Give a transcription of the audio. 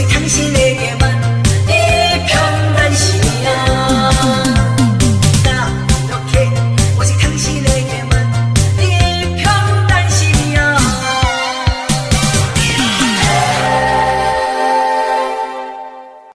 오직 당신에게